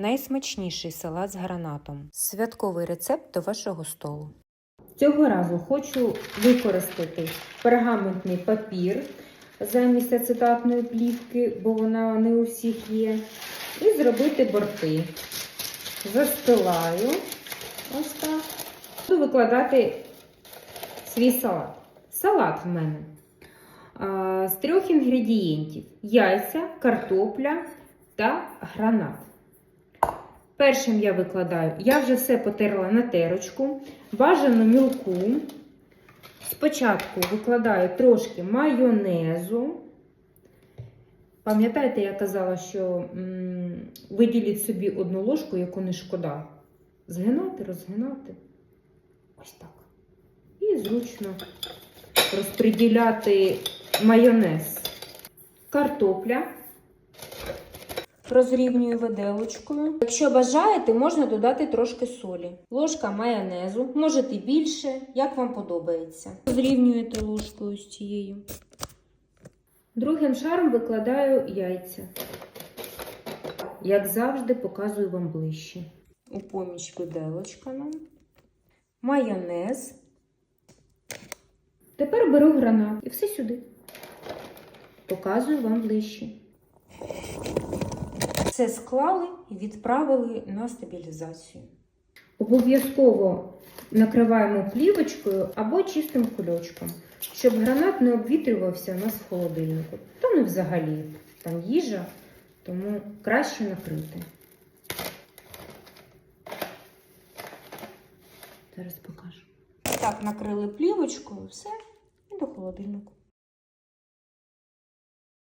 Найсмачніший салат з гранатом. Святковий рецепт до вашого столу. Цього разу хочу використати пергаментний папір замість ацетатної плівки, бо вона не у всіх є. І зробити борти. Застилаю ось так. Буду викладати свій салат. Салат в мене з трьох інгредієнтів: яйця, картопля та гранат. Першим я викладаю, я вже все потерла на терочку, бажано мілку. Спочатку викладаю трошки майонезу. Пам'ятаєте, я казала, що виділіть собі одну ложку, яку не шкода. Згинати, розгинати. Ось так. І зручно розподіляти майонез. Картопля. Розрівнюю виделочкою. Якщо бажаєте, можна додати трошки солі. Ложка майонезу, можете більше, як вам подобається. Розрівнюєте ложкою з цією. Другим шаром викладаю яйця. Як завжди, показую вам ближче. У поміч виделочка нам. Майонез. Тепер беру гранат і все сюди. Показую вам ближче. Все склали і відправили на стабілізацію. Обов'язково накриваємо плівочкою або чистим кульочком, щоб гранат не обвітрювався у нас в холодильнику. Та не взагалі там їжа, тому краще накрити. Зараз покажу. Так, накрили плівочкою, все, і до холодильнику.